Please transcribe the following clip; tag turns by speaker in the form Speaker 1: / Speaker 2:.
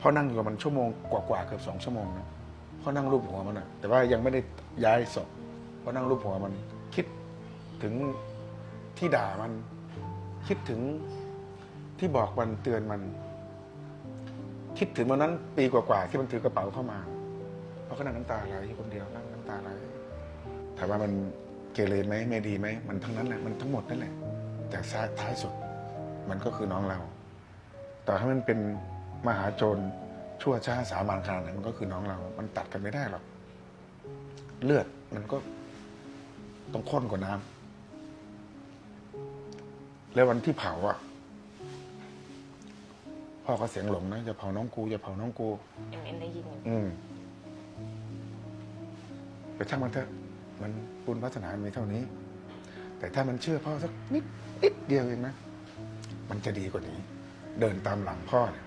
Speaker 1: พ่อนั่งอยู่กับมันชั่วโมงกว่าๆเกือบสองชั่วโมงนะพ่อนั่งรูปหัวมันอะแต่ว่ายังไม่ได้ย้ายศพพ่อนั่งรูปหัวมัน คิดถึงที่ด่ามัน คิดถึงที่บอกมันเตือนมัน คิดถึงวันนั้นปีกว่าๆที่มันถือกระเป๋าเข้ามาเพราะก็นั่งน้ำตาไหลคนเดียวนั่งน้ำตาไหลถามว่ามันเกเรไหมไม่ดีไหมมันทั้งนั้นแหละมันทั้งหมดนั่นแหละแต่ท้ายสุด มันก็คือน้องเราแต่ถ้ามันเป็น มหาโจรชั่วช้าสามัญขนาดไหนมันก็คือน้องเรา มันตัดกันไม่ได้หรอก เลือดมันก็ต้องข้นกว่าน้ำแล้ววันที่เผาอะพ่อก็เสียงหลงนะอย่าเผาน้องกูอย่าเผาน้องกู
Speaker 2: เอ็มเอ็นได้ยินอยู่
Speaker 1: อืมแต่ช่างมันเถอะมันบุญวัฒนามีเท่านี้ แต่ถ้ามันเชื่อพ่อสักนิดนิดเดียวเองนะ มันจะดีกว่านี้ เดินตามหลังพ่อเนี่ย